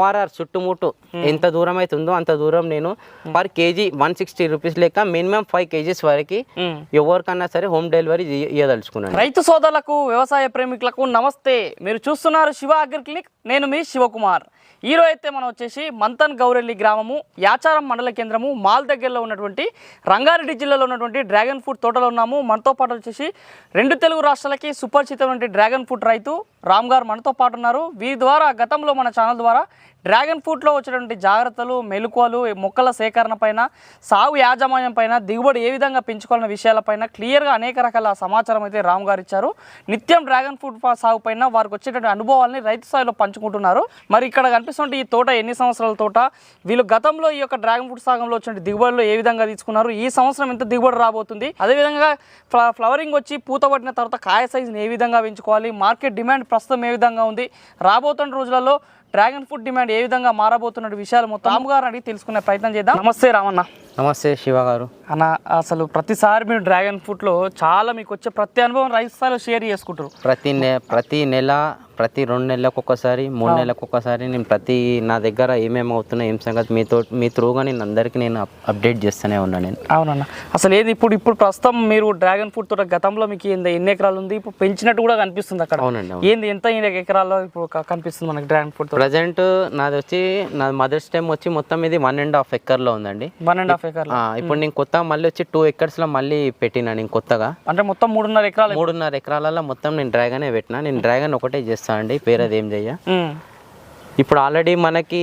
ORR చుట్టుముట్టు ఎంత దూరం అయితే ఉందో అంత దూరం నేను per KG one sixty rupees లెక్క మినిమం ఫైవ్ కేజీస్ వరకు ఉమ్. ఎవరికన్నా సరే హోమ్ డెలివరీ ఇవ్వదలుచుకున్నాను రైతు సోదరులకు వ్యవసాయ ప్రేమికులకు నమస్తే. మీరు చూస్తున్నారు శివ అగ్రి క్లినిక్. నేను మీ శివకుమార్. ఈరోజు అయితే మనం వచ్చేసి మంతన్ గౌరెల్లి గ్రామము యాచారం మండల కేంద్రము మాల్ దగ్గరలో ఉన్నటువంటి రంగారెడ్డి జిల్లాలో ఉన్నటువంటి డ్రాగన్ ఫ్రూట్ తోటలో ఉన్నాము. మనతో పాటు వచ్చేసి రెండు తెలుగు రాష్ట్రాలకి సుపరిచితమైనటువంటి డ్రాగన్ ఫ్రూట్ రైతు రామ్ గారు మనతో పాటు ఉన్నారు. వీరి ద్వారా గతంలో మన ఛానల్ ద్వారా డ్రాగన్ ఫ్రూట్లో వచ్చినటువంటి జాగ్రత్తలు మెలకువలు మొక్కల సేకరణ పైన సాగు యాజమాన్యం పైన దిగుబడి ఏ విధంగా పెంచుకోవాలన్న విషయాలపైన క్లియర్గా అనేక రకాల సమాచారం అయితే రామ్ గారు ఇచ్చారు. నిత్యం డ్రాగన్ ఫ్రూట్ సాగు పైన వారికి వచ్చేటువంటి అనుభవాలని రైతు స్థాయిలో పంచుకుంటున్నారు. మరి ఇక్కడ కనిపిస్తుంటే ఈ తోట ఎన్ని సంవత్సరాల తోట? వీళ్ళు గతంలో ఈ యొక్క డ్రాగన్ ఫ్రూట్ సాగంలో వచ్చిన దిగుబడులు ఏ విధంగా తీసుకున్నారు? ఈ సంవత్సరం ఎంత దిగుబడి రాబోతుంది? అదేవిధంగా ఫ్ల ఫ్లవరింగ్ వచ్చి పూత పట్టిన తర్వాత కాయ సైజుని ఏ విధంగా పెంచుకోవాలి? మార్కెట్ డిమాండ్ ప్రస్తుతం ఏ విధంగా ఉంది? రాబోతున్న రోజులలో డ్రాగన్ ఫ్రూట్ డిమాండ్ ఏ విధంగా మారబోతున్న విషయాలు మొత్తం రామ్ గారు అడిగి తెలుసుకునే ప్రయత్నం చేద్దాం. నమస్తే రామన్న. నమస్తే శివ గారు. అన్న అసలు ప్రతిసారి మీరు డ్రాగన్ ఫ్రూట్లో చాలా మీకు వచ్చే ప్రతి అనుభవం రైతు స్థాయిలో షేర్ చేసుకుంటారు. ప్రతి నె ప్రతి నెల ప్రతి రెండు నెలలకు ఒక్కసారి మూడు నెలలకు ఒక్కసారి నేను ప్రతి నా దగ్గర ఏమేమి అవుతున్నాయి ఏం సంగతి మీతో మీ త్రూగా నేను అందరికీ నేను అప్- అప్డేట్ చేస్తూనే ఉన్నాను నేను. అవునన్న. అసలు ఏది ఇప్పుడు ఇప్పుడు ప్రస్తుతం మీరు డ్రాగన్ ఫ్రూట్ తోట గతంలో మీకు ఏంది ఎన్ని ఎకరాలు ఉంది? ఇప్పుడు పెంచినట్టు కూడా కనిపిస్తుంది అక్కడ. అవునండి అవును. ఏంది ఎంత ఎన్ని ఎకరాల్లో ఇప్పుడు కనిపిస్తుంది మనకి డ్రాగన్ ఫ్రూట్ ప్రజెంట్ నాది వచ్చి నా మదర్స్ టైం వచ్చి మొత్తం ఇది వన్ అండ్ హాఫ్ ఎక్కర్లో ఉందండి. వన్ అండ్ హాఫ్ ఎకర్లు. ఇప్పుడు నేను కొత్తగా మళ్ళీ వచ్చి టూ ఎకర్స్లో మళ్ళీ పెట్టినా నేను కొత్తగా. అంటే మొత్తం మూడున్నర ఎకరాలు. మూడున్నర ఎకరాలలో మొత్తం నేను డ్రాగనే పెట్టినా. నేను డ్రాగన్ ఒకటే చేస్తాను అండి పేరు ఏం చెయ్య. ఇప్పుడు ఆల్రెడీ మనకి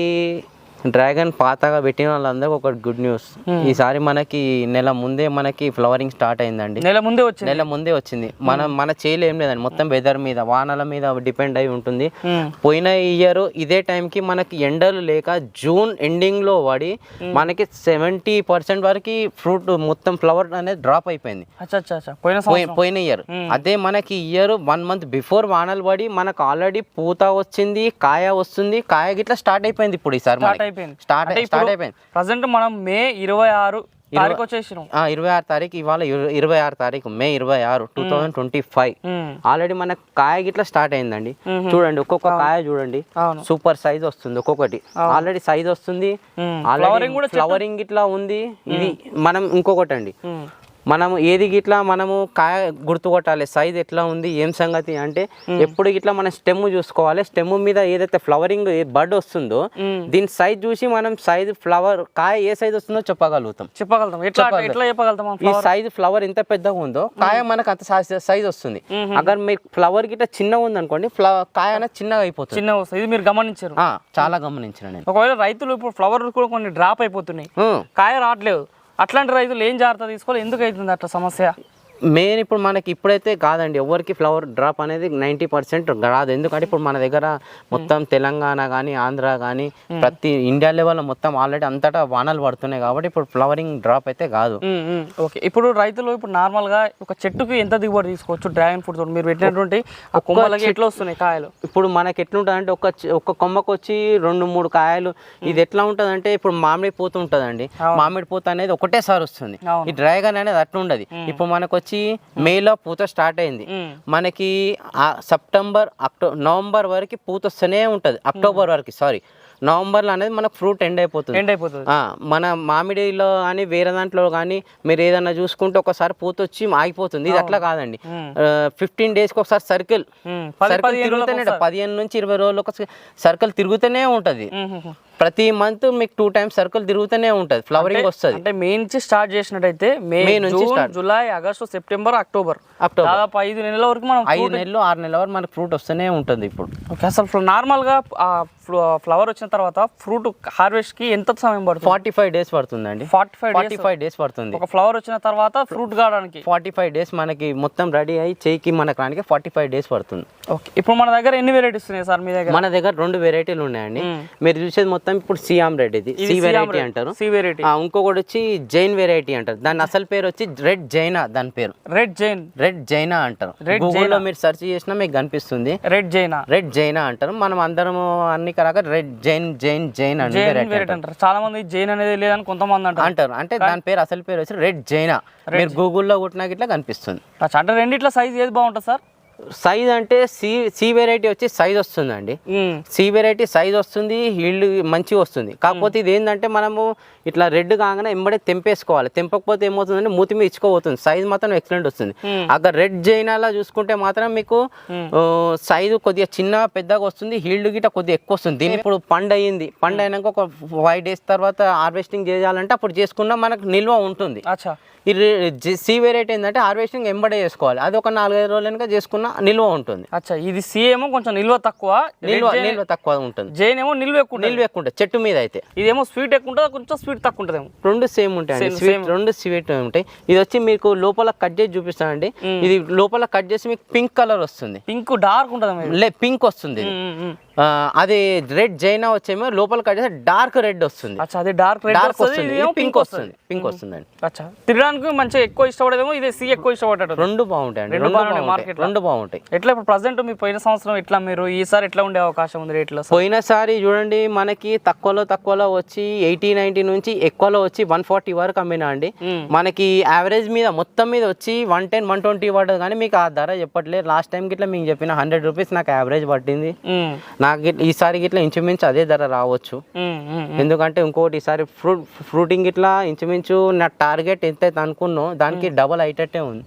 డ్రాగన్ పాతగా పెట్టిన వాళ్ళందరికీ ఒక గుడ్ న్యూస్. ఈసారి మనకి నెల ముందే మనకి ఫ్లవరింగ్ స్టార్ట్ అయిందండి. నెల ముందే వచ్చింది. నెల ముందే వచ్చింది. మన మన చేయలు ఏం లేదండి. మొత్తం వెదర్ మీద వానల మీద డిపెండ్ అయి ఉంటుంది. పోయిన ఇయర్ ఇదే టైంకి మనకి ఎండలు లేక జూన్ ఎండింగ్లో పడి మనకి సెవెంటీ పర్సెంట్ వరకు ఫ్రూట్ మొత్తం ఫ్లవర్ అనేది డ్రాప్ అయిపోయింది. పోయిన ఇయర్ అదే మనకి ఇయర్ వన్ మంత్ బిఫోర్ వానలు పడి మనకు ఆల్రెడీ పూత వచ్చింది కాయ వస్తుంది కాయ గిట్లా స్టార్ట్ అయిపోయింది ఇప్పుడు ఈసారి. అయిపోయింది. స్టార్ట్ స్టార్ట్ అయిపోయింది. ప్రజెంట్ మనం మే ఇరవై ఆరు తారీఖు వచ్చేసినాం. ఇరవై ఆరు తారీఖు ఇవాళ ఇర- ఇరవై ఆరు తారీఖు మే ఇరవై ఆరు two thousand twenty five. Already మనకు కాయ గిట్లా స్టార్ట్ అయిందండి. చూడండి ఒక్కొక్క కాయ చూడండి. సూపర్ సైజ్ వస్తుంది ఒక్కొక్కటి. ఆల్రెడీ సైజ్ వస్తుంది. ఫ్లవరింగ్ ఇట్లా ఉంది. ఇది మనం ఇంకొకటి అండి. మనము ఏది గిట్లా మనము కాయ గుర్తుకొట్టాలి సైజ్ ఎట్లా ఉంది ఏం సంగతి అంటే ఎప్పుడు గిట్లా మనం స్టెమ్ చూసుకోవాలి. స్టెమ్ మీద ఏదైతే ఫ్లవరింగ్ బర్డ్ వస్తుందో. దీని సైజ్ చూసి మనం సైజ్ ఫ్లవర్ కాయ ఏ సైజ్ వస్తుందో చెప్పగలుగుతాం. చెప్పగలుగుతాం. ఎట్లా చెప్పగలుగుతాం? ఈ సైజ్ ఫ్లవర్ ఎంత పెద్దగా ఉందో కాయ మనకు అంత సైజ్ వస్తుంది. అగర్ మీకు ఫ్లవర్ గిట్లా చిన్నగా ఉంది అనుకోండి ఫ్లవర్ కాయ అనేది చిన్నగా అయిపోతుంది. చిన్న వస్తుంది. ఇది మీరు గమనించారు. చాలా గమనించిన నేను. ఒకవేళ రైతులు ఇప్పుడు ఫ్లవర్ కూడా కొన్ని డ్రాప్ అయిపోతున్నాయి. కాయ రావట్లేదు. అట్లాంటి రైతులు ఏం జాగ్రత్త తీసుకోవాలి? ఎందుకు అవుతుంది అట్లా సమస్య? మెయిన్ ఇప్పుడు మనకి ఇప్పుడైతే కాదండి ఎవరికి ఫ్లవర్ డ్రాప్ అనేది నైంటీ పర్సెంట్ రాదు ఎందుకంటే ఇప్పుడు మన దగ్గర మొత్తం తెలంగాణ కానీ ఆంధ్ర కానీ ప్రతి ఇండియా లెవెల్ మొత్తం ఆల్రెడీ అంతటా వానలు పడుతున్నాయి కాబట్టి ఇప్పుడు ఫ్లవరింగ్ డ్రాప్ అయితే కాదు. ఓకే. ఇప్పుడు రైతులు ఇప్పుడు నార్మల్గా ఒక చెట్టుకి ఎంత దిగుబడి తీసుకోవచ్చు? డ్రాగన్ ఫ్రూట్ తోటి మీరు పెట్టినటువంటి ఆ కొమ్మలకి ఎట్లా వస్తున్నాయి కాయలు? ఇప్పుడు మనకి ఎట్లుంటుంది అంటే ఒక ఒక కొమ్మకు వచ్చి రెండు మూడు కాయలు. ఇది ఎట్లా ఉంటుంది అంటే ఇప్పుడు మామిడి పూత ఉంటుందండి. మామిడి పూత అనేది ఒకటేసారి వస్తుంది. ఈ డ్రాగన్ అనేది అట్లా ఉండదు ఇప్పుడు మనకు వచ్చి మేలో పూత స్టార్ట్ అయింది. మనకి ఆ సెప్టెంబర్ అక్టో నవంబర్ వరకు పూత వస్తూనే ఉంటుంది. అక్టోబర్ వరకు సారీ. నవంబర్లో అనేది మనకు ఫ్రూట్ ఎండ్ అయిపోతుంది. ఎండ్ అయిపోతుంది. మన మామిడిలో కానీ వేరే దాంట్లో కానీ మీరు ఏదన్నా చూసుకుంటే ఒకసారి పూత వచ్చి ఆగిపోతుంది. ఇది అట్లా కాదండి. ఫిఫ్టీన్ డేస్కి ఒకసారి సర్కిల్. సర్కిల్ తిరుగుతూనే. పదిహేను నుంచి ఇరవై రోజులు ఒక సర్కిల్ తిరుగుతూనే ఉంటుంది. ప్రతి మంత్ మీకు టూ టైమ్స్ సర్కిల్ తిరుగుతూనే ఉంటుంది. ఫ్లవరింగ్ వస్తుంది. అంటే మే నుంచి స్టార్ట్ చేసినట్టయితే మే నుంచి. July August September October October దాదాపు ఐదు నెలల వరకు మనం ఐదు నెలలు ఆరు నెలల వరకు మనకు ఫ్రూట్ వస్తూనే ఉంటుంది ఇప్పుడు. ఓకే అసలు నార్మల్గా ఫ్లవర్ వచ్చిన తర్వాత ఫ్రూట్ హార్వెస్ట్కి ఎంత సమయం పడుతుంది? ఫార్టీ ఫైవ్ డేస్ పడుతుందండి. Forty five forty five days పడుతుంది. ఒక ఫ్లవర్ వచ్చిన తర్వాత ఫ్రూట్ కావడానికి? ఫార్టీ ఫైవ్ డేస్ మనకి మొత్తం రెడీ అయ్యి చేయికి మనకు రానికి ఫార్టీ ఫైవ్ డేస్ పడుతుంది. ఓకే ఇప్పుడు మన దగ్గర ఎన్ని వెరైటీస్ ఉన్నాయి సార్ మీ దగ్గర? మన దగ్గర రెండు వెరైటీలు ఉన్నాయండి. మీరు చూసేది మొత్తం ఇప్పుడు సియామ్ రెడ్ ఇది సి వెరైటీ అంటారు. C variety. ఇంకొకటి వచ్చి జైన్ వెరైటీ అంటారు. దాని అసలు పేరు వచ్చి రెడ్ జైనా దాని పేరు. రెడ్ జైన్. రెడ్ జైనా అంటారు. గూగుల్లో మీరు సెర్చ్ చేసినా మీకు కనిపిస్తుంది. రెడ్ జైనా. రెడ్ జైనా అంటారు. మనం అందరం అన్ని కరాక రెడ్ జైన్ జైన్ జైన్ అని జైన్ అంటారు. చాలా మంది జైన్ అనేది లేదని కొంతమంది అంటారు. అంటారు. అంటే దాని పేరు అసలు పేరు వచ్చి రెడ్ జైనా. మీరు గూగుల్లో కొట్టినా ఇట్లా కనిపిస్తుంది. అంటే రెండిట్ల సైజ్ ఏది బాగుంటుంది సార్? సైజ్ అంటే సి సి వెరైటీ వచ్చి సైజ్ వస్తుందండి. సి వెరైటీ సైజ్ వస్తుంది హీల్డ్ మంచిగా వస్తుంది. కాకపోతే ఇది ఏంటంటే మనము ఇట్లా రెడ్ కాగానే ఎంబడే తెంపేసుకోవాలి. తెంపకపోతే ఏమవుతుందంటే మూతి మీద ఇచ్చుకోబోతుంది. సైజ్ మాత్రం ఎక్సలెంట్ వస్తుంది. అక్కడ రెడ్ జైనాలా చూసుకుంటే మాత్రం మీకు సైజు కొద్దిగా చిన్న పెద్దగా వస్తుంది హీల్డ్ గిట్ట కొద్దిగా ఎక్కువ వస్తుంది. దీని ఇప్పుడు పండు అయ్యింది పండు అయినాక ఒక ఫైవ్ డేస్ తర్వాత హార్వెస్టింగ్ చేయాలంటే అప్పుడు చేసుకున్నా మనకు నిల్వ ఉంటుంది. ఈ సి వెరైటీ ఏంటంటే హార్వెస్టింగ్ ఎంబడే చేసుకోవాలి. అది ఒక నాలుగైదు రోజులు కనుక నిల్వ ఉంటుంది. అచ్చా ఇది సి ఏమో కొంచెం నిల్వ తక్కువ నిల్వ నిల్వ తక్కువ ఉంటుంది. జైన్ ఏమో నిల్వ ఎక్కువ ఉంటుంది. నిల్వ ఎక్కువ ఉంటుంది చెట్టు మీద అయితే. ఇదేమో స్వీట్ ఎక్కువ ఉంటుంది కొంచెం స్వీట్ తక్కువ ఉంటుందేమో? రెండు సేమ్ Same, స్వీట్. రెండు స్వీట్ ఉంటాయి. ఇది వచ్చి మీకు లోపల కట్ చేసి చూపిస్తానండి. ఇది లోపల కట్ చేసి మీకు పింక్ కలర్ వస్తుంది. పింక్ డార్క్ ఉంటుంది లే పింక్ వస్తుంది అది రెడ్ జైనా వచ్చేమో లోపల కట్ చేస్తే డార్క్ రెడ్ వస్తుంది. అచ్చా అది డార్క్ రెడ్ డార్క్ వస్తుంది పింక్ వస్తుంది. పింక్ వస్తుందండి. అచ్చా తినడానికి మంచిగా ఎక్కువ ఇష్టపడేదేమో ఇదే సి ఎక్కువ ఇష్టపడేటట్టు రెండు రెండు రెండు బాగుంటాయి market లో. రెండు బాగుంటాయి. ఎట్లా ఇప్పుడు ప్రజెంట్ మీ పోయిన సంవత్సరం ఎట్లా మీరు ఈసారి ఎట్లా ఉండే అవకాశం ఉంది రేట్లో పోయినసారి చూడండి మనకి తక్కువలో తక్కువలో వచ్చి ఎయిటీ నైన్టీ నుంచి ఎక్కువలో వచ్చి వన్ ఫార్టీ వరకు అమ్మినా అండి. మనకి యావరేజ్ మీద మొత్తం మీద వచ్చి వన్ టెన్ వన్ ట్వంటీ పడ్డది కానీ మీకు ఆ ధర చెప్పట్లేదు. లాస్ట్ టైం గిట్లా మీకు చెప్పిన హండ్రెడ్ రూపీస్ నాకు యావరేజ్ పట్టింది. నాకు గిట్ల ఈసారి గిట్లా ఇంచుమించు అదే ధర రావచ్చు. ఎందుకంటే ఇంకోటి ఈసారి ఫ్రూట్ ఫ్రూటింగ్ ఇట్లా ఇంచుమించు నా టార్గెట్ ఎంత అయితే అనుకున్నో దానికి డబల్ అయ్యేటట్టే ఉంది.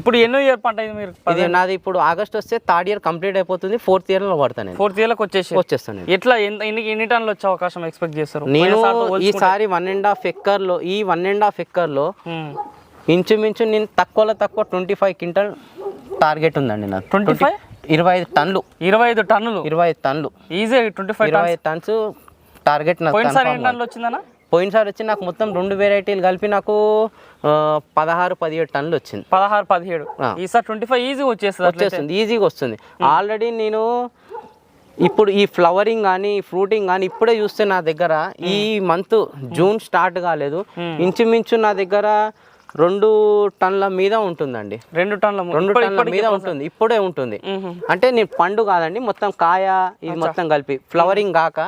ఇప్పుడు ఎన్నో ఇయర్ పంట మీరు ఇది నాది ఇప్పుడు ఆగస్ట్ వస్తే థర్డ్ ఇయర్ కంప్లీట్ అయిపోతుంది ఫోర్త్ ఇయర్లో పడతాను నేను. ఫోర్త్ ఇయర్లకు వచ్చేసి వచ్చేస్తాను. ఎట్లా ఎన్ని ఎన్ని టన్నులు వచ్చే అవకాశం ఎక్స్పెక్ట్ చేస్తారు? నేను ఈసారి వన్ అండ్ హాఫ్ ఎక్కర్లో ఈ వన్ అండ్ హాఫ్ ఎక్కర్లో ఉమ్. ఇంచుమించు నేను తక్కువలో తక్కువ ట్వంటీ ఫైవ్ క్వింటల్ టార్గెట్ ఉందండి నాకు 25? ఇరవై ఐదు టన్నులు. ఇరవై ఐదు టన్నులు. ఇరవై ఐదు టన్నులు. ఈజీ ట్వంటీ ఫైవ్ ఇరవై ఐదు టన్స్ టార్గెట్ నాకు వచ్చిందన్న? పోయినసారి వచ్చి నాకు మొత్తం రెండు వెరైటీలు కలిపి నాకు పదహారు పదిహేడు టన్నులు వచ్చింది. పదహారు పదిహేడు. ఈసారి ట్వంటీ ఫైవ్ ఈజీ వచ్చేస్తుంది. వచ్చేస్తుంది ఈజీగా వస్తుంది. ఆల్రెడీ నేను ఇప్పుడు ఈ ఫ్లవరింగ్ కానీ ఫ్రూటింగ్ కానీ ఇప్పుడే చూస్తే నా దగ్గర ఈ మంత్ జూన్ స్టార్ట్ కాలేదు. ఇంచుమించు నా దగ్గర రెండు టన్నుల మీద ఉంటుందండి. రెండు టన్నుల ము- రెండు ఇప్పటికి మీద ఉంటుంది ఇప్పుడే ఉంటుంది. అంటే నేను పండు కాదండి మొత్తం కాయ ఇది మొత్తం కలిపి ఫ్లవరింగ్ కాక.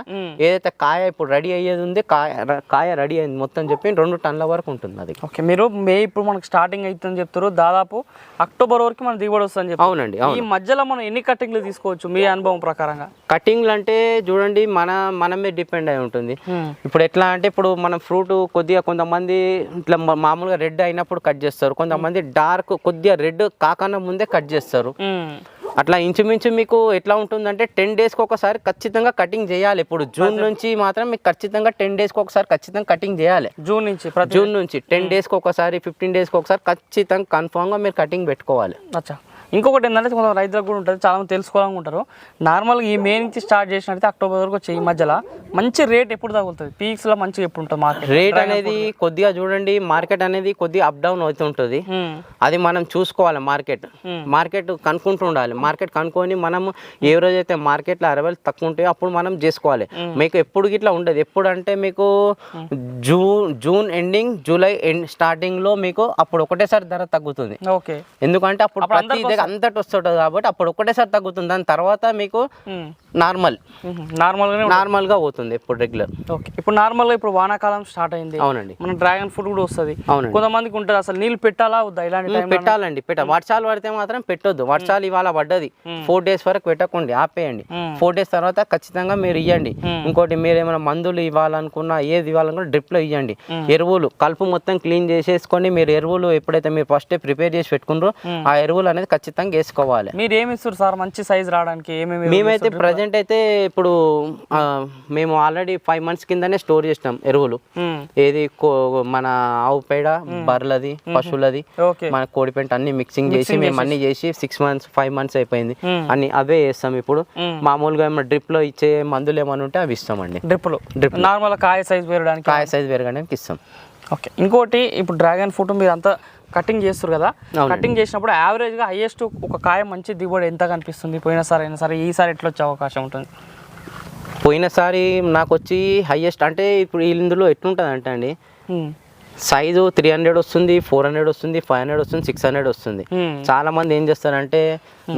ఏదైతే కాయ ఇప్పుడు రెడీ అయ్యేది ఉంది కాయ కాయ రెడీ అయింది మొత్తం చెప్పి రెండు టన్నుల వరకు ఉంటుంది అది. ఓకే మీరు మే ఇప్పుడు మనకు స్టార్టింగ్ అవుతుందని చెప్తారు దాదాపు అక్టోబర్ వరకు మన దిగుబడి వస్తుందని చెప్పి అవునండి ఈ మధ్యలో మనం ఎన్ని కట్టింగ్లు తీసుకోవచ్చు మీ అనుభవం ప్రకారంగా? కటింగ్లు అంటే చూడండి మన మన మీద డిపెండ్ అయి ఉంటుంది. ఇప్పుడు ఎట్లా అంటే ఇప్పుడు మనం ఫ్రూట్ కొద్దిగా కొంతమంది ఇట్లా మామూలుగా రెడ్ అయినప్పుడు కట్ చేస్తారు. కొంతమంది డార్క్ కొద్దిగా రెడ్ కాకన్నా ముందే కట్ చేస్తారు. అట్లా ఇంచుమించు మీకు ఎట్లా ఉంటుందంటే టెన్ డేస్కి ఒకసారి ఖచ్చితంగా కటింగ్ చేయాలి. ఇప్పుడు జూన్ నుంచి మాత్రం మీకు ఖచ్చితంగా టెన్ డేస్కి ఒకసారి ఖచ్చితంగా కటింగ్ చేయాలి. జూన్ నుంచి జూన్ నుంచి టెన్ డేస్కి ఒకసారి ఫిఫ్టీన్ డేస్కి ఒకసారి ఖచ్చితంగా కన్ఫామ్గా మీరు కటింగ్ పెట్టుకోవాలి. అచ్చా. ఇంకొకటి ఏంటంటే కొంత రైతులకు కూడా ఉంటుంది చాలా మంది తెలుసుకోవాలనుకుంటారు నార్మల్గా ఈ మే నుంచి స్టార్ట్ చేసినట్టయితే అక్టోబర్ వరకు వచ్చే ఈ మధ్యలో మంచి రేట్ ఎప్పుడు తగులుతుంది? పీక్స్లో మంచిగా ఎప్పుడు ఉంటుంది మార్కెట్ రేట్ అనేది కొద్దిగా చూడండి మార్కెట్ అనేది కొద్దిగా అప్ డౌన్ అవుతుంటుంది. అది మనం చూసుకోవాలి మార్కెట్ మార్కెట్ కనుక్కుంటూ ఉండాలి. మార్కెట్ కనుక్కొని మనము ఏ రోజైతే మార్కెట్లో అరవైలు తక్కువ ఉంటాయో అప్పుడు మనం చేసుకోవాలి. మీకు ఎప్పుడు ఇట్లా ఉండదు. ఎప్పుడు అంటే మీకు June June ending July end స్టార్టింగ్లో మీకు అప్పుడు ఒకటేసారి ధర తగ్గుతుంది. ఓకే ఎందుకంటే అప్పుడు ప్రతి దగ్గర అంతటి వస్తుంటుంది కాబట్టి అప్పుడు ఒకటేసారి తగ్గుతుంది. దాని తర్వాత మీకు నార్మల్. నార్మల్గానే నార్మల్గా పోతుంది ఎప్పుడు రెగ్యులర్. ఓకే. ఇప్పుడు నార్మల్గా ఇప్పుడు వానాకాలం స్టార్ట్ అయింది. అవునండి. మన డ్రాగన్ ఫ్రూట్ కూడా వస్తుంది. అవునండి. కొంతమందికి ఉంటుంది. అసలు నీళ్ళు పెట్టాలా వద్దా? ఇలాంటి పెట్టాలండి. పెట్ట వర్షాలు పడితే మాత్రం పెట్టొద్దు. వర్షాలు ఇవాళ పడ్డది. ఫోర్ డేస్ వరకు పెట్టకండి. ఆపేయండి. ఫోర్ డేస్ తర్వాత ఖచ్చితంగా మీరు ఇవ్వండి ఇంకోటి మీరు ఏమైనా మందులు ఇవ్వాలనుకున్నా ఏది ఇవ్వాలనుకున్నా డ్రిప్లో ఇవ్వండి ఎరువులు కలుపు మొత్తం క్లీన్ చేసేసుకొని మీరు ఎరువులు ఎప్పుడైతే మీరు ఫస్ట్ ప్రిపేర్ చేసి పెట్టుకున్నారో ఆ ఎరువులు అనేది ఖచ్చితంగా వేసుకోవాలి. మీరు ఏమి ఇస్తారు సార్ మంచి సైజ్ రావడానికి ఏమేమి మేమైతే ప్రజెంట్ అయితే ఇప్పుడు మేము ఆల్రెడీ ఫైవ్ మంత్స్ కిందనే స్టోర్ చేసినాం ఎరువులు. ఏది మన ఆవు పేడ బర్రెలది పశువులది మన కోడి పెంట అన్ని మిక్సింగ్ చేసి మేము అన్ని చేసి సిక్స్ మంత్స్ ఫైవ్ మంత్స్ అయిపోయింది. అన్ని అవే వేస్తాం ఇప్పుడు. మామూలుగా డ్రిప్లో ఇచ్చే మందులు ఏమైనా ఉంటే అవి ఇస్తామండి. డ్రిప్లు నార్మల్ కాయ సైజ్ పెరగడానికి కాయ సైజ్ పెరగడానికి ఇస్తాం. ఓకే. ఇంకోటి ఇప్పుడు డ్రాగన్ ఫ్రూట్ మీరు అంతా కటింగ్ చేస్తారు కదా కటింగ్ చేసినప్పుడు యావరేజ్గా హైయెస్ట్ ఒక కాయ మంచి దిగుబడి ఎంత కనిపిస్తుంది? పోయినసారి అయినా సరే ఈసారి ఎట్లా వచ్చే అవకాశం ఉంటుంది? పోయినసారి నాకు వచ్చి హైయెస్ట్ అంటే ఇప్పుడు ఇందులో ఎట్లుంటుంది అంటే అండి. సైజు త్రీ హండ్రెడ్ వస్తుంది ఫోర్ హండ్రెడ్ వస్తుంది ఫైవ్ హండ్రెడ్ వస్తుంది సిక్స్ హండ్రెడ్ వస్తుంది. చాలా మంది ఏం చేస్తారంటే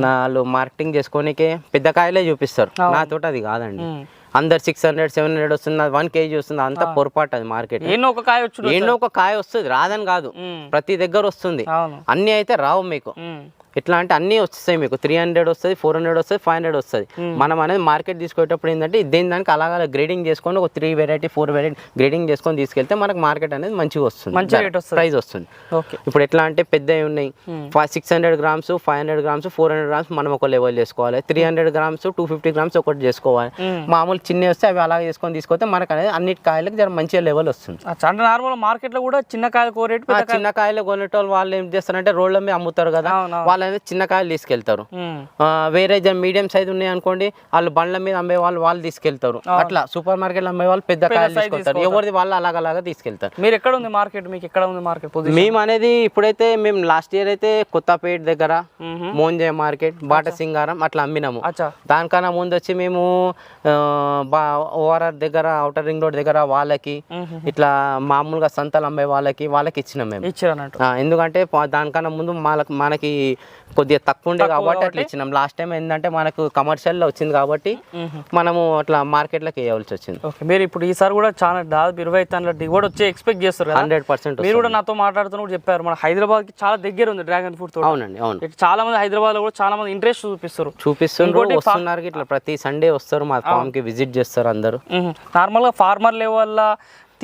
వాళ్ళు మార్కెటింగ్ చేసుకోనికే పెద్ద కాయలే చూపిస్తారు. నాతోటి అది కాదండి. అందరు సిక్స్ హండ్రెడ్ సెవెన్ హండ్రెడ్ వస్తుంది వన్ కేజీ వస్తుంది అంతా పొరపాటు అది మార్కెట్ ఎన్నో ఒక కాయ వచ్చు ఎన్నో ఒక కాయ వస్తుంది రాదని కాదు. ప్రతి దగ్గర వస్తుంది. అన్ని అయితే రావు మీకు. ఎట్లా అంటే అన్నీ వస్తాయి మీకు. త్రీ హండ్రెడ్ వస్తుంది ఫోర్ హండ్రెడ్ వస్తుంది ఫైవ్ హండ్రెడ్ వస్తుంది. మనం అనేది మార్కెట్ తీసుకునేటప్పుడు ఏంటంటే దేని దానికి అలాగా గ్రేడింగ్ చేసుకొని ఒక three variety four variety grading చేసుకొని తీసుకెళ్తే మనకు మార్కెట్ అనేది మంచిగా వస్తుంది. మంచి రేట్ వస్తుంది. ప్రైస్ వస్తుంది. ఓకే. ఇప్పుడు ఎట్లా అంటే పెద్దవి ఉన్నాయి. Five six hundred grams five hundred grams four hundred grams మనం ఒక లెవెల్ చేసుకోవాలి. Three hundred grams two fifty grams ఒకటి చేసుకోవాలి. మామూలు చిన్న వస్తే అవి అలాగే చేసుకొని తీసుకొస్తే మనకు అనేది అన్నిటి కాయలకు జర మంచిగా లెవెల్ వస్తుంది. అంటే నార్మల్ మార్కెట్లో కూడా చిన్న కాయలు కో రేటు ఆ పెద్ద చిన్న కాయలు కొనేటోళ్ళు వాళ్ళు ఏం చేస్తారంటే రోడ్ల మీద అమ్ముతారు కదా. వాళ్ళు అనేది చిన్న కాయలు తీసుకెళ్తారు. వేరే మీడియం సైజ్ ఉన్నాయి అనుకోండి వాళ్ళు బండ్ల మీద అమ్మే వాళ్ళు వాళ్ళు తీసుకెళ్తారు. అట్లా సూపర్ మార్కెట్ అమ్మే వాళ్ళు పెద్ద కాయలు తీసుకెళ్తారు. ఎవరిది వాళ్ళు అలాగ అలాగా తీసుకెళ్తారు. మీరు ఎక్కడ ఉంది మార్కెట్? మీకు ఎక్కడ ఉంది మార్కెట్ మేము అనేది ఇప్పుడైతే మేము లాస్ట్ ఇయర్ అయితే కొత్తపేట దగ్గర మోంజే మార్కెట్ బాట సింగారం అట్లా అమ్మినాము. దానికన్నా ముందు వచ్చి మేము ఓఆర్ఆర్ దగ్గర అవుటర్ రింగ్ రోడ్ దగ్గర వాళ్ళకి ఇట్లా మామూలుగా సంతలు అమ్మే వాళ్ళకి వాళ్ళకి ఇచ్చినాం మేము. ఎందుకంటే దానికన్నా ముందు మనకు మనకి కొద్దిగా తక్కువ ఉండే కాబట్టి అట్లా ఇచ్చినాం. లాస్ట్ టైం ఏంటంటే మనకు కమర్షియల్లో వచ్చింది కాబట్టి మనము అట్లా మార్కెట్లోకి వేయవలసి వచ్చింది. ఓకే మీరు ఇప్పుడు ఈసారి కూడా చాలా దాదాపు ఇరవై టన్నుల దిగుబడి వచ్చి ఎక్స్పెక్ట్ చేస్తారు హండ్రెడ్ పర్సెంట్ మీరు కూడా నాతో మాట్లాడుతున్న కూడా చెప్పారు. మన హైదరాబాద్కి చాలా దగ్గర ఉంది డ్రాగన్ ఫ్రూట్ అవునండి అవును. చాలా మంది హైదరాబాద్లో కూడా చాలా మంది ఇంట్రెస్ట్ చూపిస్తారు. చూపిస్తుండ్రు వస్తున్నారు ఇట్లా ప్రతి సండే వస్తారు మా ఫామ్కి విజిట్ చేస్తారు అందరూ. నార్మల్గా ఫార్మర్ లెవెల్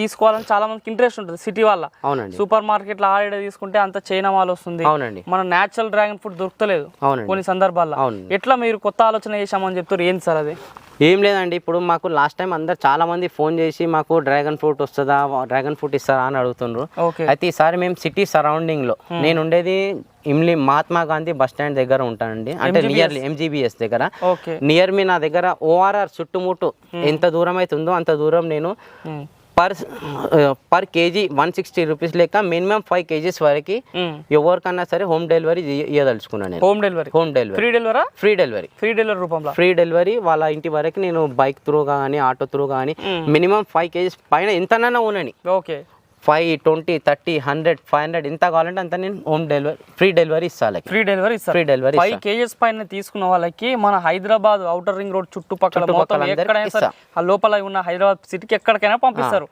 తీసుకోవాలని చాలా మందికి ఇంట్రెస్ట్ ఉంటుంది సిటీ వల్ల అవునండి. సూపర్ మార్కెట్లో ఆడే తీసుకుంటే అంత చైనా మాల్ వస్తుంది. అవునండి. మన నేచురల్ డ్రాగన్ ఫ్రూట్ దొరకలేదు కొన్ని సందర్భాల్లో. ఎట్లా మీరు కొత్త ఆలోచన చేశామని చెప్తారు? ఏంటి సార్ అది? ఏం లేదండి ఇప్పుడు మాకు లాస్ట్ టైం అందరు చాలా మంది ఫోన్ చేసి మాకు డ్రాగన్ ఫ్రూట్ వస్తుందా డ్రాగన్ ఫ్రూట్ ఇస్తారా అని అడుగుతుండ్రు. ఓకే. అయితే ఈసారి మేము సిటీ సరౌండింగ్లో నేను ఉండేది ఇమ్లీ మహాత్మా గాంధీ బస్ స్టాండ్ దగ్గర ఉంటానండి. అంటే నియర్లీ ఎంజీబీఎస్ దగ్గర. నియర్ మీ నా దగ్గర ఓఆర్ఆర్ చుట్టుముట్టు ఎంత దూరం అయితే ఉందో అంత దూరం నేను per per KG one sixty rupees లెక్క మినిమం ఫైవ్ కేజీస్ వరకు ఎవరికన్నా సరే హోమ్ డెలివరీ ఇవ్వదలుచుకున్నాను నేను. Home delivery? Home delivery. Free డెలివరా? Free delivery. Free delivery రూపంలో? ఫ్రీ డెలివరీ వాళ్ళ ఇంటి వరకు నేను బైక్ త్రూ కానీ ఆటో త్రూ కానీ మినిమం ఫైవ్ కేజీస్ పైన ఎంతనైనా ఉండని okay. Five twenty thirty hundred five hundred ఎంత కావాలంటే అంత నేను హోమ్ డెలివరీ ఫ్రీ డెలివరీ ఇస్తాను free delivery free delivery five KGs పైన తీసుకున్న వాళ్ళకి మన హైదరాబాద్ అవుటర్ రింగ్ రోడ్ చుట్టుపక్కల మొత్తం ఎక్కడైనా సరే ఆ లోపల ఉన్న హైదరాబాద్ సిటీకి ఎక్కడికైనా పంపిస్తారు.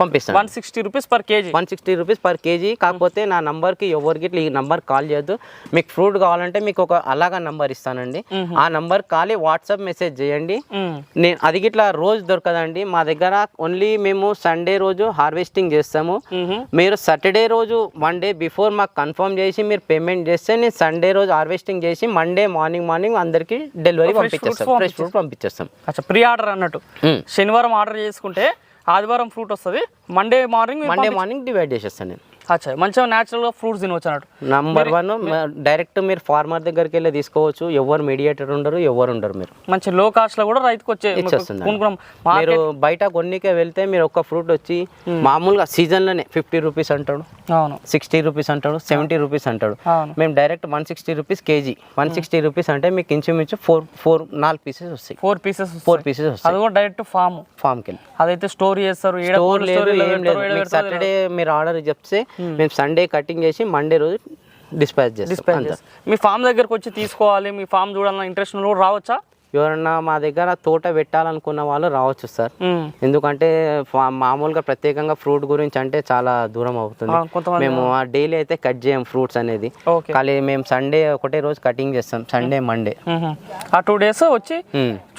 పంపిస్తాను. One sixty rupees per KG one sixty rupees per KG కాకపోతే నా నంబర్కి ఎవరికి ఇట్లా ఈ నంబర్ కాల్ చేయొద్దు. మీకు ఫ్రూట్ కావాలంటే మీకు ఒక అలాగా నంబర్ ఇస్తానండి. ఆ నంబర్ కాలి వాట్సాప్ మెసేజ్ చేయండి. నేను అది ఇట్లా రోజు దొరకదండి. మా దగ్గర ఓన్లీ మేము సండే రోజు హార్వెస్టింగ్ చేస్తాము. మీరు సాటర్డే రోజు వన్ డే బిఫోర్ మాకు కన్ఫర్మ్ చేసి మీరు పేమెంట్ చేస్తే నేను సండే రోజు హార్వెస్టింగ్ చేసి మండే మార్నింగ్ మార్నింగ్ అందరికి డెలివరీ పంపించేస్తాం. ఫ్రెష్ ఫ్రూట్ పంపించేస్తాం. అచ్చా ప్రీ ఆర్డర్ అన్నట్టు. శనివారం ఆర్డర్ చేసుకుంటే ఆదివారం ఫ్రూట్ వస్తుంది. Monday morning Monday morning divide చేసేస్తాను నేను. అచ్చా మంచిగా న్యాచురల్గా ఫ్రూట్స్ తినవచ్చు అన్నట్టు. నంబర్ వన్ డైరెక్ట్ మీరు ఫార్మర్ దగ్గరికి వెళ్ళి తీసుకోవచ్చు. ఎవరు మీడియేటర్ ఉండరు ఎవరు ఉండరు మీరు. మంచి లో కాస్ట్లో కూడా రైతుకు వచ్చే మీరు బయట కొన్నికే వెళ్తే మీరు ఒక్క ఫ్రూట్ వచ్చి మామూలుగా సీజన్లోనే ఫిఫ్టీ రూపీస్ అంటాడు అవును. సిక్స్టీ రూపీస్ అంటాడు సెవెంటీ రూపీస్ అంటాడు. మేము direct one sixty rupees KG one sixty rupees అంటే మీకు ఇంచుమించు ఫోర్ ఫోర్ నాలుగు పీసెస్ వస్తాయి. ఫోర్ పీసెస్ ఫోర్ పీసెస్ వస్తాయి. అది కూడా డైరెక్ట్ ఫామ్ ఫామ్కి వెళ్ళి అదైతే స్టోర్ చేస్తారు స్టోర్ లేదు ఏం లేదు. సాటర్డే మీరు ఆర్డర్ చెప్తే మేము సండే కటింగ్ చేసి మండే రోజు డిస్పాచ్ చేస్తాం. మీ ఫామ్ దగ్గరకు వచ్చి తీసుకోవాలి మీ ఫామ్ చూడాలన్న ఇంట్రెస్ట్ కూడా రావచ్చా ఎవరన్నా మా దగ్గర తోట పెట్టాలనుకున్న వాళ్ళు రావచ్చు సార్. ఎందుకంటే మామూలుగా ప్రత్యేకంగా ఫ్రూట్ గురించి అంటే చాలా దూరం అవుతుంది. మేము డైలీ అయితే కట్ చేయం ఫ్రూట్స్ అనేది. ఖాళీ మేము సండే ఒకటే రోజు కటింగ్ చేస్తాం సండే మండే. ఆ టూ డేస్ వచ్చి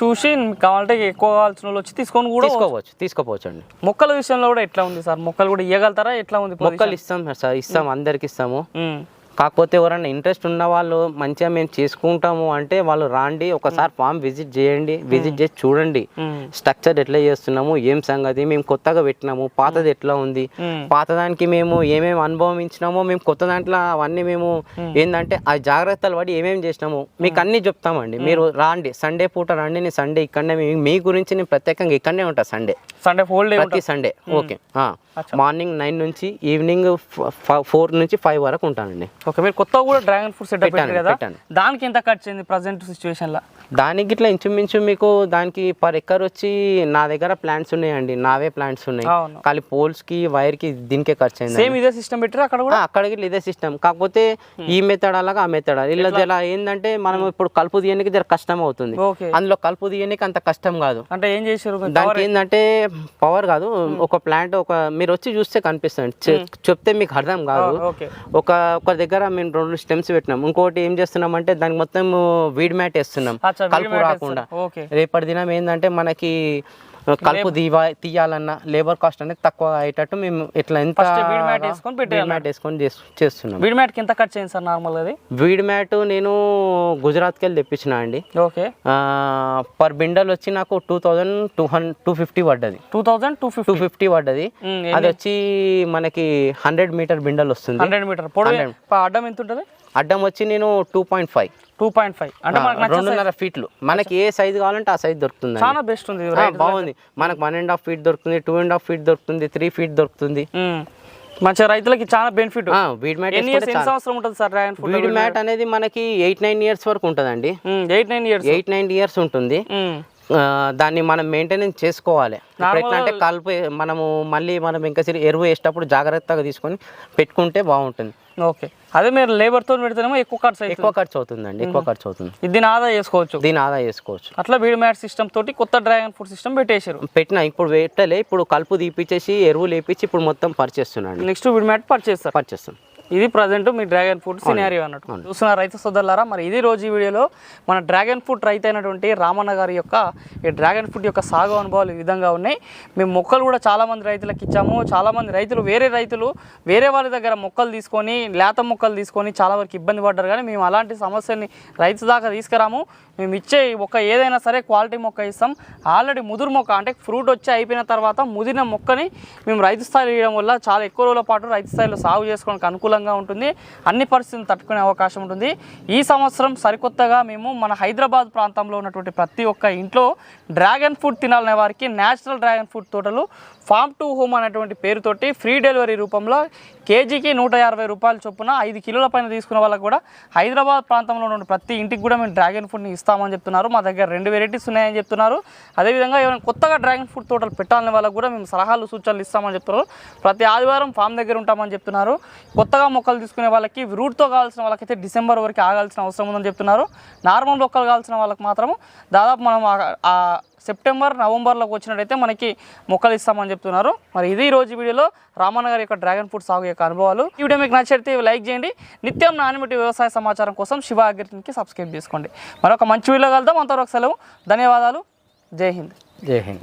చూసి కావాలంటే ఎక్కువ కావాల్సిన వాళ్ళు వచ్చి తీసుకొని కూడా తీసుకోవచ్చు తీసుకోపోవచ్చు అండి మొక్కల విషయంలో కూడా ఎట్లా ఉంది సార్? మొక్కలు కూడా ఇవ్వగలుగుతారా ఎట్లా ఉంది మొక్కలు ఇస్తాం సార్ ఇస్తాం అందరికి ఇస్తాము. కాకపోతే ఎవరైనా ఇంట్రెస్ట్ ఉన్న వాళ్ళు మంచిగా మేము చేసుకుంటాము అంటే వాళ్ళు రాండి ఒకసారి ఫామ్ విజిట్ చేయండి విజిట్ చేసి చూడండి. స్ట్రక్చర్ ఎట్లా చేస్తున్నాము ఏం సంగతి మేము కొత్తగా పెట్టినాము పాతది ఎట్లా ఉంది. పాతదానికి మేము ఏమేమి అనుభవించినామో మేము కొత్త దాంట్లో అవన్నీ మేము ఏంటంటే ఆ జాగ్రత్తలు పడి ఏమేమి చేసినాము మీకు అన్ని చెప్తామండి. మీరు రాండి సండే పూట రండి నేను సండే ఇక్కడనే మీ- మీ గురించి నేను ప్రత్యేకంగా ఇక్కడనే ఉంటా సండే. సండే ఫోల్ డే ప్రతి సండే ఓకే మార్నింగ్ నైన్ నుంచి ఈవినింగ్ ఫోర్ నుంచి ఫైవ్ వరకు ఉంటానండి. ఓకే మీరు కొత్తగా కూడా డ్రాగన్ ఫ్రూట్ సెటప్ పెట్టాను, పెట్టారు కదా పెట్టాను. దానికి ఎంత ఖర్చు అయింది ప్రజెంట్ సిచ్యువేషన్లో? దానికి ఇట్లా ఇంచుమించు మీకు దానికి పర్ ఎకర్ వచ్చి నా దగ్గర ప్లాంట్స్ ఉన్నాయండి నావే ప్లాంట్స్ ఉన్నాయి. ఖాళీ పోల్స్కి వైర్కి దీనికే ఖర్చు అయింది సేమ్ ఇదే సిస్టమ్ పెట్టారు అక్కడ కూడా? అక్కడికి ఇదే సిస్టమ్ కాకపోతే ఈ మెథడ్ అలాగా ఆ మెథడ్ ఇలా ఇలా ఏంటంటే మనం ఇప్పుడు కలుపు తీయడానికి జర కష్టం అవుతుంది. అందులో కలుపు తీయడానికి అంత కష్టం కాదు. అంటే ఏం చేశారు? దానికి ఏంటంటే పవర్ కాదు. ఒక ప్లాంట్ ఒక మీరు వచ్చి చూస్తే కనిపిస్తుంది. చెప్తే మీకు అర్థం కాదు. ఓకే ఒక ఒక దగ్గర దగ్గర మేము రెండు స్టెమ్స్ పెట్టినాం. ఇంకోటి ఏం చేస్తున్నాం అంటే దానికి మొత్తం వీడ్ మ్యాట్ వేస్తున్నాం. కలుపు రాకుండా. రేపటి దినం ఏంటంటే మనకి కలుపు తీవా తీయాలన్నా లేబర్ కాస్ట్ అనేది తక్కువ అయ్యేటట్టు మేము ఇట్లా ఎంత మ్యాట్ వేసుకొని మ్యాట్ వేసుకొని చేస్- చేస్తున్నాం. వీడి మ్యాట్కి ఎంత ఖర్చు అయింది సార్ నార్మల్ అది? వీడ్ మ్యాట్ నేను గుజరాత్కి వెళ్ళి తెప్పించిన అండి. ఓకే. పర్ బిండల్ వచ్చి నాకు two thousand two hundred two fifty పడ్డది. Two thousand two two fifty పడ్డది. అది వచ్చి మనకి హండ్రెడ్ మీటర్ బిండల్ వస్తుంది. Hundred metre. అడ్డం ఎంత ఉంటుంది? అడ్డం వచ్చి నేను two point five. Two point five. అంటే మనకు రెండున్నర ఫీట్లు మనకి ఏ సైజు కావాలంటే ఆ సైజ్ దొరుకుతుంది చాలా బెస్ట్ ఉంది. బాగుంది. మనకు వన్ అండ్ హాఫ్ ఫీట్ దొరుకుతుంది టూ అండ్ హాఫ్ ఫీట్ దొరుకుతుంది త్రీ ఫీట్ దొరుకుతుంది. మంచిగా రైతులకి చాలా బెనిఫిట్ వీడ్ మ్యాట్ ఎన్ని సంవత్సరం ఉంటుంది సార్ వీడ్ మ్యాట్ అనేది మనకి ఎయిట్ నైన్ ఇయర్స్ వరకు ఉంటుందండి. Eight nine years eight nine years ఉంటుంది. దాన్ని మనం మెయింటెనెన్స్ చేసుకోవాలి. ఎట్లా అంటే కలుపు మనము మళ్ళీ మనం ఇంకా సరి- ఎరువు వేసేటప్పుడు జాగ్రత్తగా తీసుకొని పెట్టుకుంటే బాగుంటుంది. ఓకే. అదే మీరు లేబర్తో పెడితేనేమో ఎక్కువ ఖర్చు ఎక్కువ ఖర్చు అవుతుందండి ఎక్కువ ఖర్చు అవుతుంది. దీని ఆదా చేసుకోవచ్చు. దీని ఆదా చేసుకోవచ్చు. అట్లా వీడి మ్యాట్ సిస్టమ్ తోటి కొత్త డ్రాగన్ ఫ్రూట్ సిస్టమ్ పెట్టేశారు. పెట్టిన ఇప్పుడు పెట్టలే ఇప్పుడు కలుపు తీపిచ్చేసి ఎరువులు వేపించి ఇప్పుడు మొత్తం పరిచేస్తున్నాండి నెక్స్ట్ వీడి మ్యాట్ పర్చేస్ సార్. పరిచేస్తాం ఇది ప్రజెంట్ మీ డ్రాగన్ ఫ్రూట్ సినారియో అన్నట్టు. చూస్తున్న రైతు సోదరులారా మరి ఇది రోజు ఈ వీడియోలో మన డ్రాగన్ ఫ్రూట్ రైతు అయినటువంటి రామన్న గారి యొక్క ఈ డ్రాగన్ ఫ్రూట్ యొక్క సాగు అనుభవాలు ఈ విధంగా ఉన్నాయి. మేము మొక్కలు కూడా చాలా మంది రైతులకు ఇచ్చాము. చాలా మంది రైతులు వేరే రైతులు వేరే వాళ్ళ దగ్గర మొక్కలు తీసుకొని లేత మొక్కలు తీసుకొని చాలా వరకు ఇబ్బంది పడ్డారు. కానీ మేము అలాంటి సమస్యని రైతు దాకా తీసుకురాము. మేము ఇచ్చే మొక్క ఏదైనా సరే క్వాలిటీ మొక్క ఇస్తాం. ఆల్రెడీ ముదురు మొక్క అంటే ఫ్రూట్ వచ్చి అయిపోయిన తర్వాత ముదిరిన మొక్కని మేము రైతు స్థాయిలో వేయడం వల్ల చాలా ఎక్కువ రోజుల పాటు రైతు స్థాయిలో సాగు చేసుకోవడానికి అనుకూలంగా ఉంటుంది. అన్ని పరిస్థితులను తట్టుకునే అవకాశం ఉంటుంది. ఈ సంవత్సరం సరికొత్తగా మేము మన హైదరాబాద్ ప్రాంతంలో ఉన్నటువంటి ప్రతి ఒక్క ఇంట్లో డ్రాగన్ ఫ్రూట్ తినాలనే వారికి నేచురల్ డ్రాగన్ ఫ్రూట్ తోటలు ఫామ్ టు హోమ్ అనేటువంటి పేరుతోటి ఫ్రీ డెలివరీ రూపంలో కేజీకి నూట యాభై రూపాయల చొప్పున ఐదు కిలోల పైన తీసుకున్న వాళ్ళకు కూడా హైదరాబాద్ ప్రాంతంలో ఉన్న ప్రతి ఇంటికి కూడా మేము డ్రాగన్ ఫ్రూట్ని ఇస్తామని చెప్తున్నారు. మా దగ్గర రెండు వెరైటీస్ ఉన్నాయని చెప్తున్నారు. అదేవిధంగా ఏమైనా కొత్తగా డ్రాగన్ ఫ్రూట్ తోటలు పెట్టాలని వాళ్ళకు కూడా మేము సలహాలు సూచనలు ఇస్తామని చెప్తున్నారు. ప్రతి ఆదివారం ఫామ్ దగ్గర ఉంటామని చెప్తున్నారు. కొత్తగా మొక్కలు తీసుకునే వాళ్ళకి రూట్తో కావాల్సిన వాళ్ళకైతే డిసెంబర్ వరకు ఆగాల్సిన అవసరం ఉందని చెప్తున్నారు. నార్మల్ మొక్కలు కావాల్సిన వాళ్ళకి మాత్రం దాదాపు మనం ఆ- సెప్టెంబర్ నవంబర్లోకి వచ్చినట్టయితే మనకి మొక్కలు ఇస్తామని చెప్తున్నారు. మరి ఇది రోజు వీడియోలో రామన్న గారి యొక్క డ్రాగన్ ఫ్రూట్ సాగు యొక్క అనుభవాలు. ఈ వీడియో మీకు నచ్చితే లైక్ చేయండి. నిత్యం నానిమిటి వ్యవసాయ సమాచారం కోసం శివ అగ్రిటీకి సబ్స్క్రైబ్ చేసుకోండి. మరొక మంచి వీడియో కలుద్దాం. అంతవరకు సెలవు. ధన్యవాదాలు. జై హింద్. జై హింద్.